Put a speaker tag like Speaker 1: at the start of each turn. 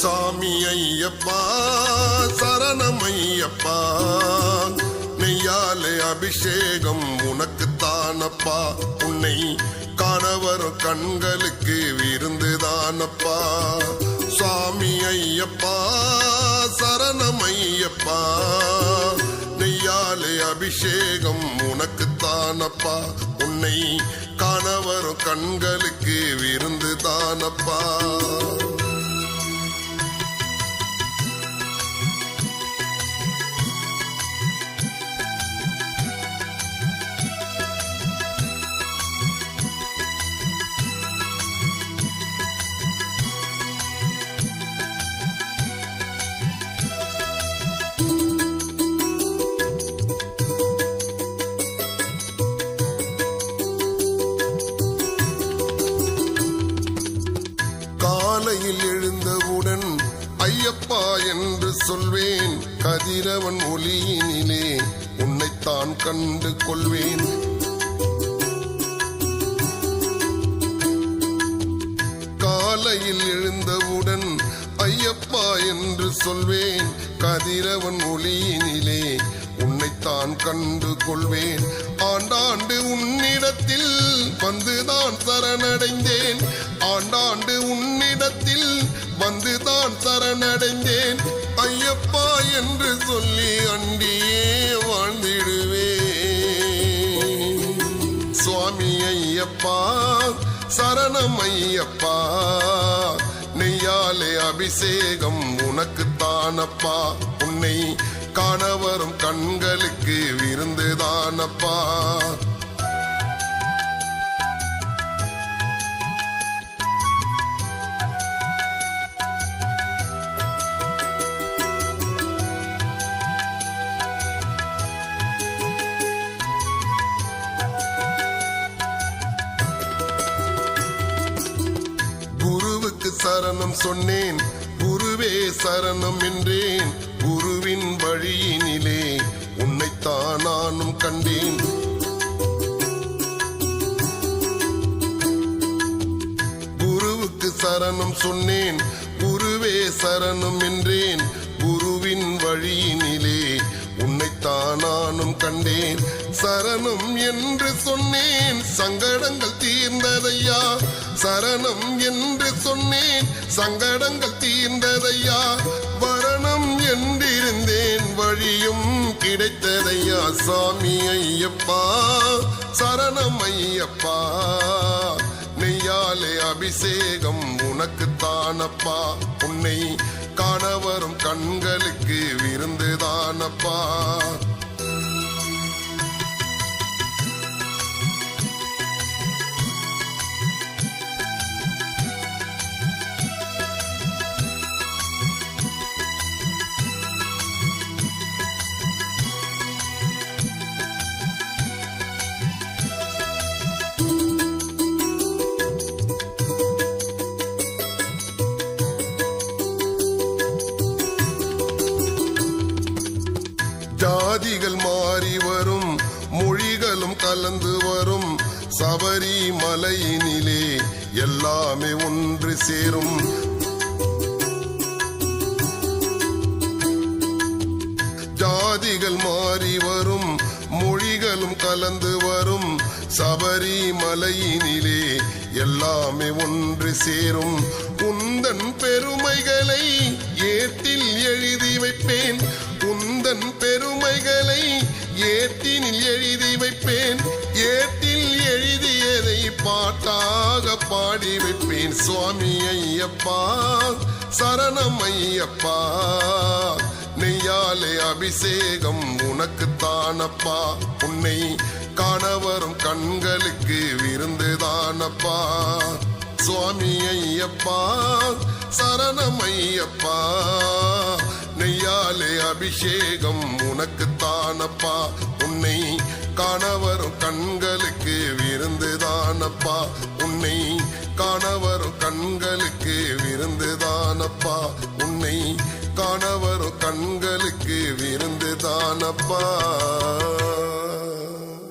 Speaker 1: சாமி ஐயப்பா சரணம் ஐயப்பா நெய்யாலே அபிஷேகம் உனக்கு தானப்பா. உன்னை காண கண்களுக்கு விருந்து தானப்பா. சுவாமி ஐயப்பா சரணம் ஐயப்பா நெய்யாலே அபிஷேகம் உனக்கு தானப்பா. உன்னை காண கண்களுக்கு விருந்து தானப்பா. காலையில் எழுந்தவுடன் ஐயப்பா என்று சொல்வேன். கதிரவன் ஒளியினிலே உன்னைத்தான் கண்டு கொள்வேன். காலையில் எழுந்தவுடன் ஐயப்பா என்று சொல்வேன். கதிரவன் ஒளியினிலே உன்னைத்தான் கண்டு கொள்வேன். ஆண்டாண்டு உன்னிடத்தில் வந்துதான் சரணடைந்தேன். ஆண்டாண்டு உன்னிடத்தில் வந்துதான் சரணடைந்தேன். ஐயப்பா என்று சொல்லி அண்டியே வாழ்ந்திடுவேன். சுவாமி ஐயப்பா சரணம் ஐயப்பா நெய்யாலே அபிஷேகம் உனக்கு தானப்பா உன்னை காண வரும் கண்களுக்கு விருந்துதானப்பா குருவுக்கு சரணம் சொன்னேன் குருவே சரணம் என்றேன். நானும் கண்டேன். குருவுக்கு சரணம் சொன்னேன். குருவே சரணம் என்றேன். குருவின் வழியினிலே உன்னைத்தான் நானும் கண்டேன். சரணம் என்று சொன்னேன். சங்கடங்கள் தீர்ந்ததையா? சரணம் என்று சொன்னேன். சங்கடங்கள் தீர்ந்ததையா? வழியும் கிடைத்ததையா சாமி ஐயப்பா? சரணம் ஐயப்பா நெய்யாலே அபிஷேகம் உனக்கு தானப்பா உன்னை காண வரும் கண்களுக்கு விருந்து தானப்பா ஜாதிகள் மாறி வரும் மொழிகளும் கலந்து வரும். சபரி மலையினிலே எல்லாமே ஒன்று சேரும். ஜாதிகள் மாறி வரும் மொழிகளும் கலந்து வரும். சபரி மலையினிலே எல்லாமே ஒன்று சேரும். உந்தன் பெருமைகளை ஏட்டில் எழுதி வைப்பேன். பாடி வைப்பேன் சுவாமி ஐயப்பா. சரணம் ஐயப்பா. நெய்யாலே அபிஷேகம் உனக்கு தானப்பா உன்னை காண வரும் கண்களுக்கு விருந்து தானப்பா சுவாமி ஐயப்பா சரணம் ஐயப்பா. நெய்யாலே அபிஷேகம் உனக்கு தானப்பா உன்னை காண வரும் கண்களுக்கு விருந்து தானப்பா உன்னை காணவரும் கண்